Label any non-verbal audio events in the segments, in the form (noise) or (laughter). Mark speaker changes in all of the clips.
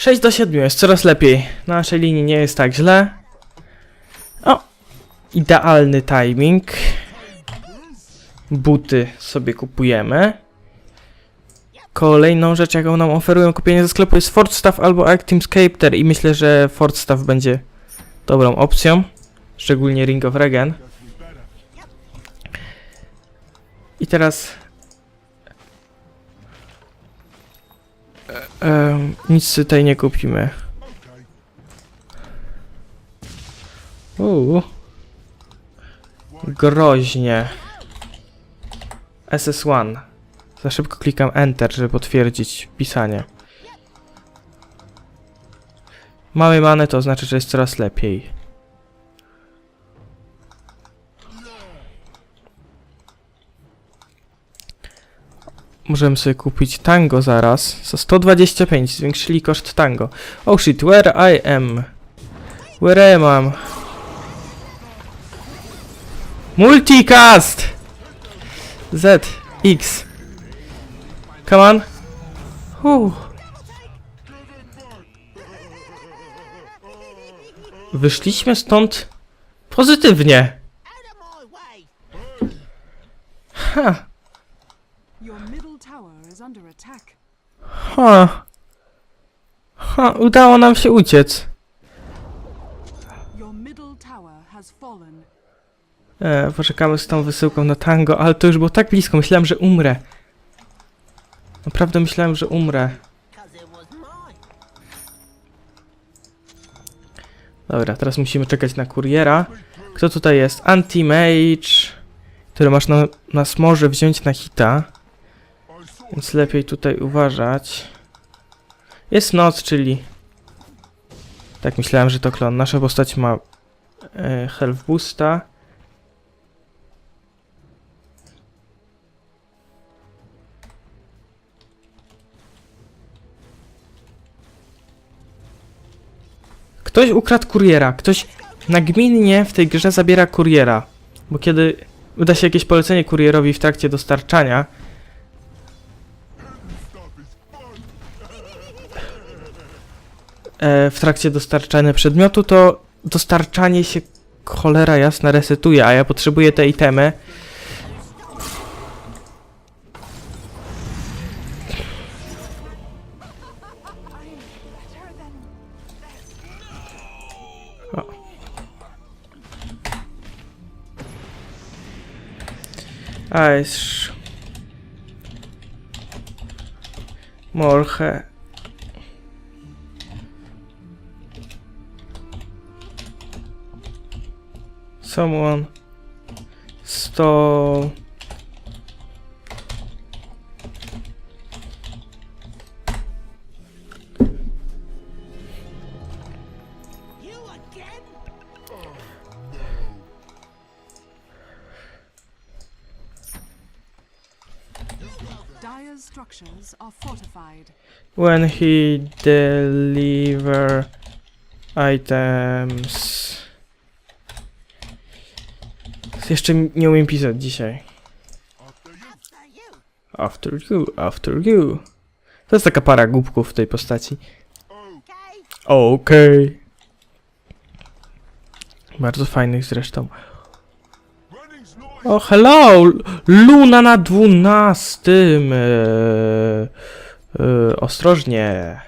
Speaker 1: 6 do 7 jest coraz lepiej. Na naszej linii nie jest tak źle. O! Idealny timing. Buty sobie kupujemy. Kolejną rzecz, jaką nam oferują kupienie ze sklepu jest Ford Staff albo Actim Scapeter i myślę, że Ford Staff będzie dobrą opcją. Szczególnie Ring of Regen. I teraz... E, em, nic tutaj nie kupimy. Uuu. Groźnie. SS1. Za szybko klikam Enter, żeby potwierdzić pisanie. Mamy manę to oznacza, że jest coraz lepiej. Możemy sobie kupić tango zaraz. Za 125 zwiększyli koszt tango. Oh shit, where I am? Where am I? Multicast! Z, X. Come on. Huh. Wyszliśmy stąd pozytywnie. Ha. Ha. Ha, udało nam się uciec. E, poczekamy z tą wysyłką na tango, ale to już było tak blisko, myślałem, że umrę. Naprawdę myślałem, że umrę. Dobra, teraz musimy czekać na kuriera. Kto tutaj jest? Anti-Mage, który masz na, nas może wziąć na hita. Więc lepiej tutaj uważać. Jest noc, czyli... Tak myślałem, że to klon. Nasza postać ma e, health boosta. Ktoś ukradł kuriera. Ktoś nagminnie w tej grze zabiera kuriera. Bo kiedy uda się jakieś polecenie kurierowi w trakcie dostarczania, w trakcie dostarczania przedmiotu, to dostarczanie się cholera jasna resetuje, a ja potrzebuję te itemy. Ice. Morche. Someone stole.
Speaker 2: Structures are fortified.
Speaker 1: when he deliver items. Jeszcze nie umiem pisać dzisiaj. After you, after you. To jest taka para głupków w tej postaci. Okej. Bardzo fajnych zresztą. O, hello! L- Luna na dwunastym. Eee, eee, ostrożnie.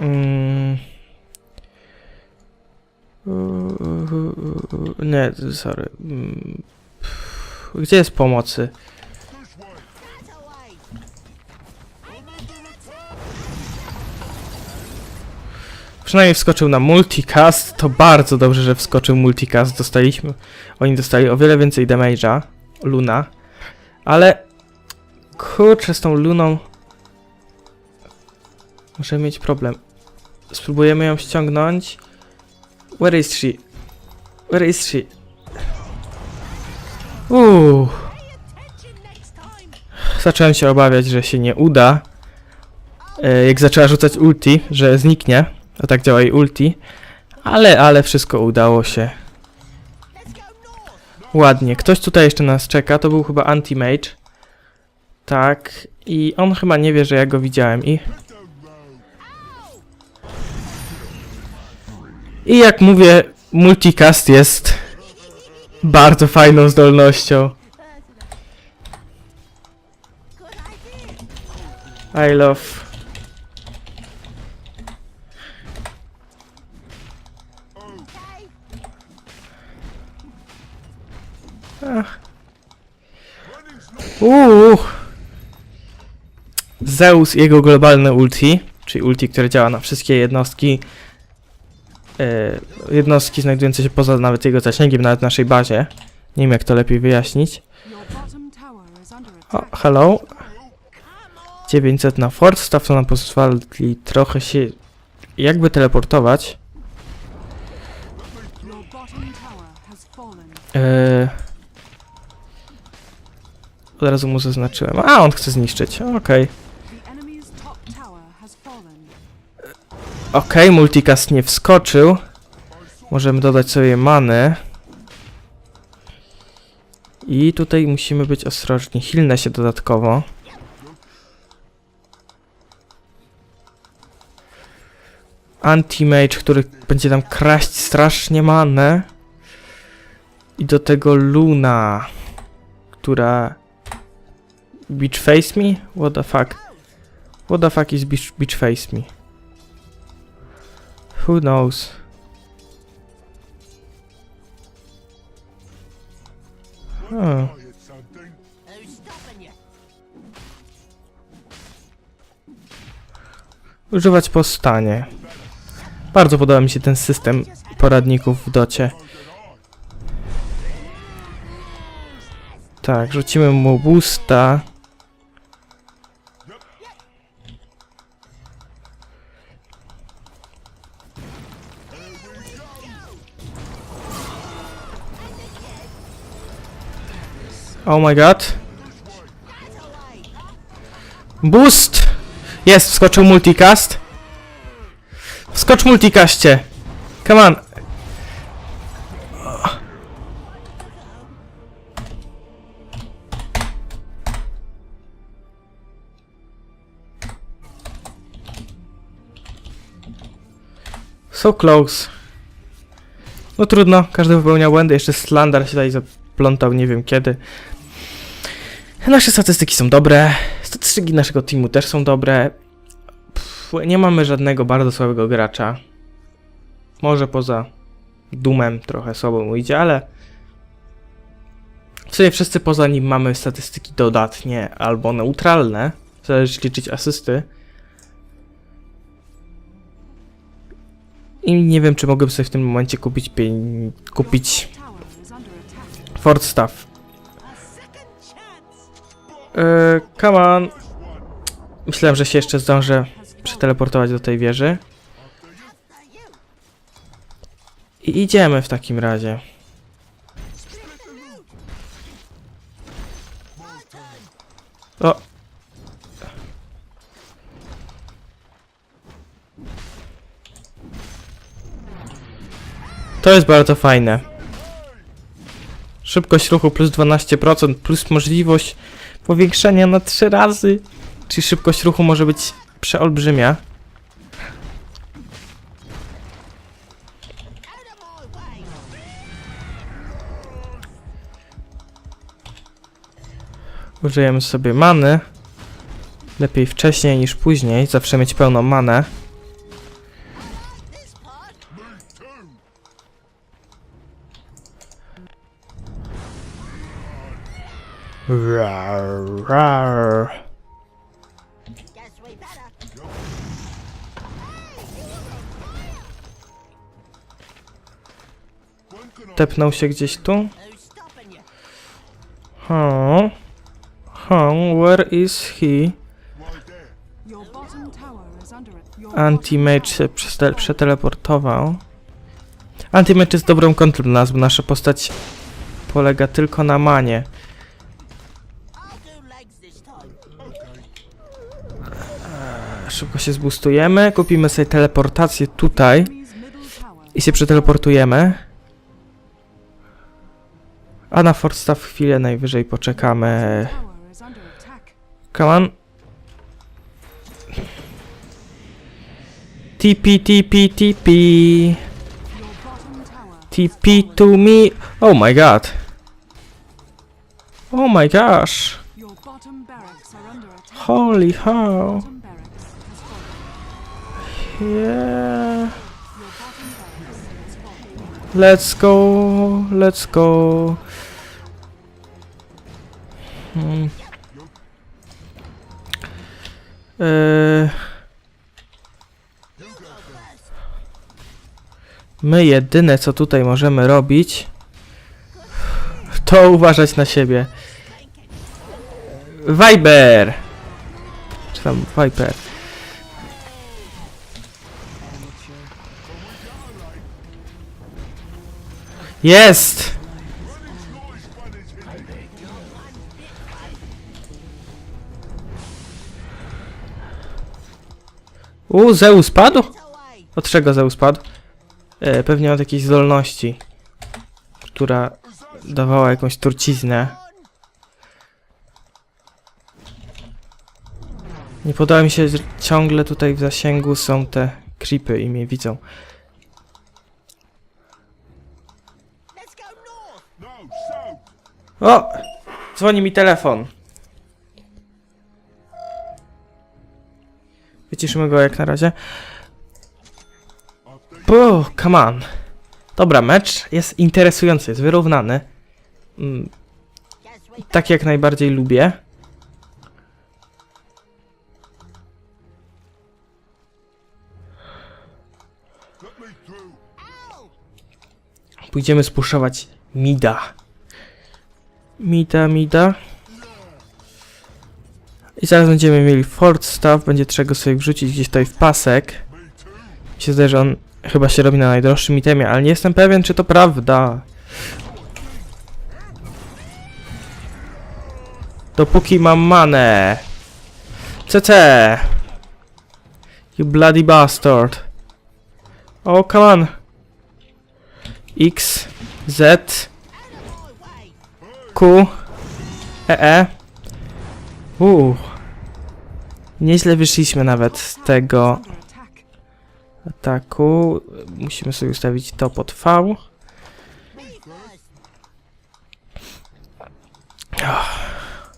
Speaker 1: Mm. Nie, sorry. Gdzie jest pomocy? Przynajmniej wskoczył na multicast, to bardzo dobrze, że wskoczył multicast, dostaliśmy, oni dostali o wiele więcej damage'a, Luna, ale kurczę z tą Luną możemy mieć problem. Spróbujemy ją ściągnąć. Where is she? Where is she? Uuu. (sighs) Zacząłem się obawiać, że się nie uda. E, Jak zaczęła rzucać ulti, że zniknie. A tak działa jej ulti. Ale, ale wszystko udało się. Ładnie. Ktoś tutaj jeszcze nas czeka. To był chyba anti-mage. Tak. I on chyba nie wie, że ja go widziałem. I I jak mówię, multicast jest bardzo fajną zdolnością. I love. Ach. Zeus i jego globalne ulti, czyli ulti, które działa na wszystkie jednostki, jednostki znajdujące się poza nawet jego zasięgiem, nawet w naszej bazie. Nie wiem jak to lepiej wyjaśnić. O, hello. 900 na fort, staw to nam pozwoli trochę się jakby teleportować. Eee, od razu mu zaznaczyłem. A, on chce zniszczyć. Okej.
Speaker 2: The
Speaker 1: Okej, multicast nie wskoczył. Możemy dodać sobie manę. I tutaj musimy być ostrożni. Hilnę się dodatkowo. Anti-mage, który będzie nam kraść strasznie manę. I do tego Luna, która... Beach face me? What the fuck? What the fuck is beach, beach face me? Who knows? Oh. Używać po stanie. Bardzo podoba mi się ten system poradników w docie. Tak, rzucimy mu boosta. Oh my god. Boost! Jest, wskoczył multicast. Wskocz multicaście. Come on. So close. No trudno, każdy popełnia błędy, jeszcze Slandar się tutaj zaplątał nie wiem kiedy. Nasze statystyki są dobre, statystyki naszego teamu też są dobre. Pff, nie mamy żadnego bardzo słabego gracza. Może poza Dumem trochę słabo mu idzie, ale w sumie wszyscy poza nim mamy statystyki dodatnie albo neutralne. Zależy liczyć asysty. I nie wiem, czy mogłem sobie w tym momencie kupić pień... kupić Fort Staff. Eee, come on. Myślałem, że się jeszcze zdążę przeteleportować do tej wieży. I idziemy w takim razie. O! To jest bardzo fajne. Szybkość ruchu plus 12%, plus możliwość powiększenia na 3 razy. Czyli szybkość ruchu może być przeolbrzymia. Użyjemy sobie many. Lepiej wcześniej niż później, zawsze mieć pełną manę. Tepnął się gdzieś tu. Huh? Huh? Where is he? Anti-mage się przeteleportował. Anti-mage jest dobrą kontrą dla nas, nasza postać polega tylko na manie.
Speaker 3: I'll do legs this time.
Speaker 1: Szybko się zbustujemy, kupimy sobie teleportację tutaj i się przeteleportujemy. A na Fort Staff chwilę najwyżej poczekamy. Come on. TP, TP, TP. TP to me. Oh my god. Oh my gosh. Holy how. Yeah. Let's go. Let's go. Hmm. Eee. My jedyne co tutaj możemy robić to uważać na siebie. Viber! Czy tam Viper? Jest! U, Zeus padł?
Speaker 3: It's away.
Speaker 1: Od czego Zeus padł? E, pewnie od jakiejś zdolności, która dawała jakąś truciznę. Nie podoba mi się, że ciągle tutaj w zasięgu są te creepy i mnie widzą.
Speaker 3: Let's go north.
Speaker 4: No, south.
Speaker 1: O! Dzwoni mi telefon. Wyciszymy go jak na razie. Bo, come on. Dobra, mecz jest interesujący, jest wyrównany. Mm, tak jak najbardziej lubię. Pójdziemy spuszować Mida. Mida, Mida. I zaraz będziemy mieli Fort Staff, będzie trzeba go sobie wrzucić gdzieś tutaj w pasek. Mi się zdaje, że on chyba się robi na najdroższym itemie, ale nie jestem pewien, czy to prawda. Dopóki mam manę. CC. You bloody bastard. Oh, come on. X, Z. Q, E, E. Uuu. Nieźle wyszliśmy nawet z tego ataku. Musimy sobie ustawić to pod V.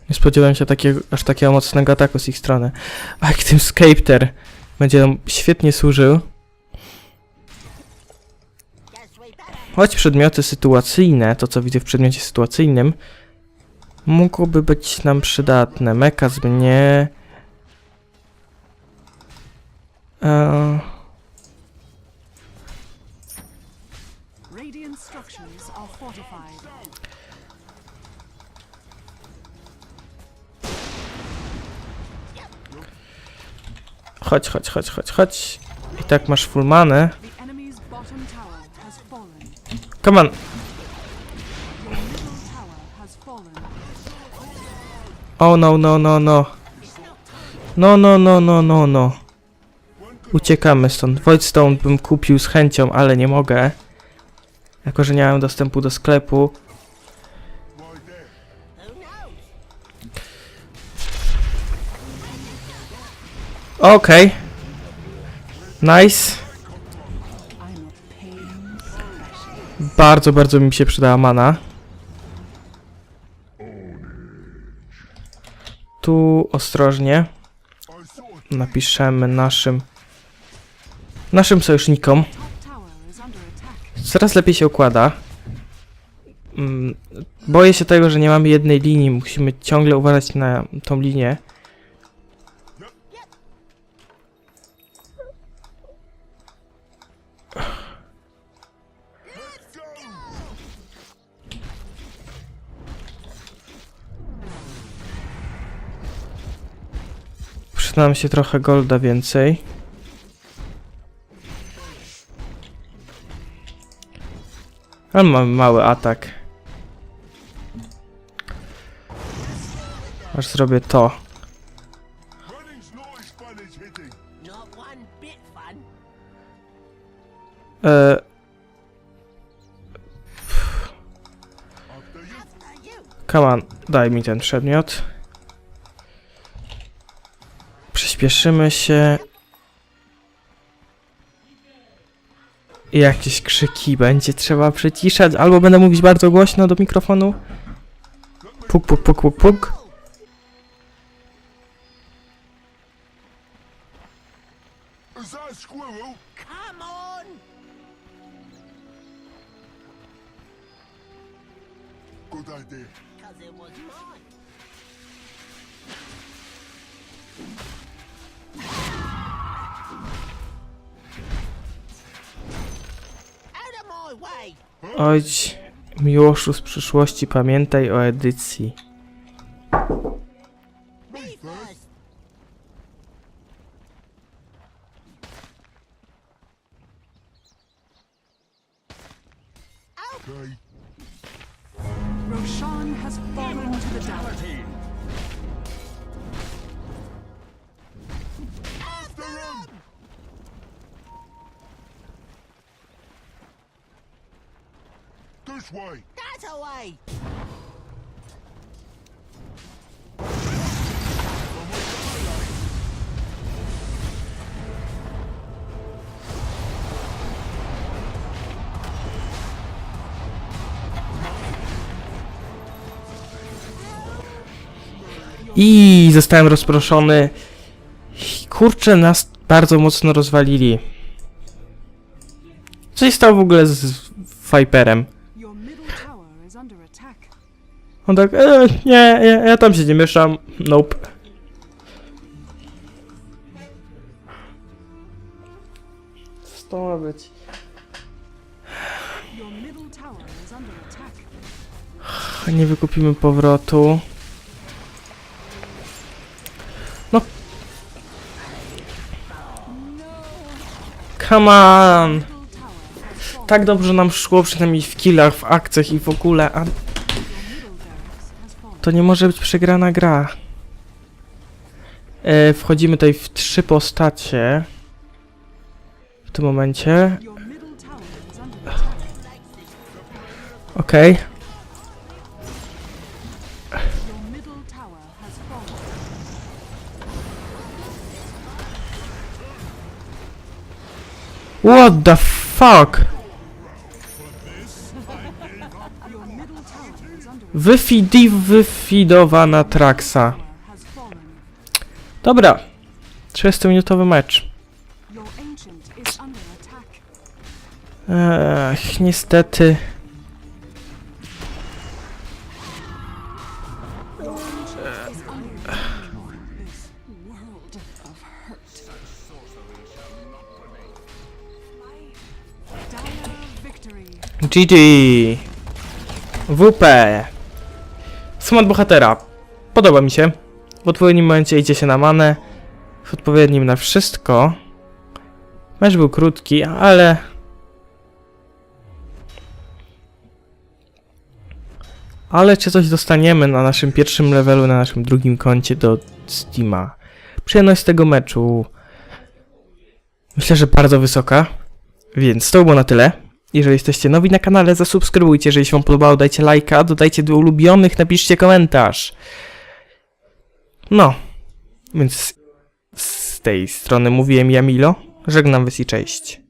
Speaker 1: Nie spodziewałem się takiego, aż takiego mocnego ataku z ich strony. A jak tym Scepter będzie nam świetnie służył. Choć przedmioty sytuacyjne, to co widzę w przedmiocie sytuacyjnym, mogłoby być nam przydatne. Mekaz mnie... Eee, chodź, chodź, chodź, chodź, chodź. I tak masz full manę.
Speaker 2: The enemy's bottom tower has fallen.
Speaker 1: Come on. Oh no, no, no, no. No, no, no, no, no, no. Uciekamy stąd. Voidstone bym kupił z chęcią, ale nie mogę. Jako, że nie mam dostępu do sklepu. Okej. Nice. Bardzo, bardzo mi się przydała mana. Tu ostrożnie napiszemy naszym naszym sojusznikom. Coraz lepiej się układa. Mm, Boję się tego, że nie mamy jednej linii. Musimy ciągle uważać na tą linię. Przyda nam się trochę golda więcej. Ale mamy mały atak. Aż zrobię to. E, come on, daj mi ten przedmiot. Przyspieszymy się. jakieś krzyki będzie trzeba przyciszać, albo będę mówić bardzo głośno do mikrofonu. Puk, puk, puk, puk, puk.
Speaker 3: Out of my way!
Speaker 1: Oj, Miłoszu z przyszłości, pamiętaj o edycji.
Speaker 2: Roshan has fallen to the.
Speaker 4: This way.
Speaker 3: That away!
Speaker 1: I zostałem rozproszony. Kurczę, nas bardzo mocno rozwalili. Co się stało w ogóle z Viperem? On tak, e, nie, ja, ja tam się nie mieszam. Nope. Co to ma być? Nie wykupimy powrotu. No. Come on! Tak dobrze nam szło, przynajmniej w killach, w akcjach i w ogóle, a to nie może być przegrana gra. E, wchodzimy tutaj w trzy postacie. W tym momencie. Okej.
Speaker 2: Fallen.
Speaker 1: What the fuck? Wyfidi, wyfidowana
Speaker 2: fallen.
Speaker 1: Dobra. 30-minutowy mecz. Ech, niestety. GG. WP. Smat bohatera. Podoba mi się. W odpowiednim momencie idzie się na manę. W odpowiednim na wszystko. Mecz był krótki, ale... Ale czy coś dostaniemy na naszym pierwszym levelu, na naszym drugim koncie do Steama? Przyjemność tego meczu... Myślę, że bardzo wysoka. Więc to było na tyle. Jeżeli jesteście nowi na kanale, zasubskrybujcie. Jeżeli się wam podobało, dajcie lajka, dodajcie do ulubionych, napiszcie komentarz. No, więc z tej strony mówiłem Jamilo. Żegnam was i cześć.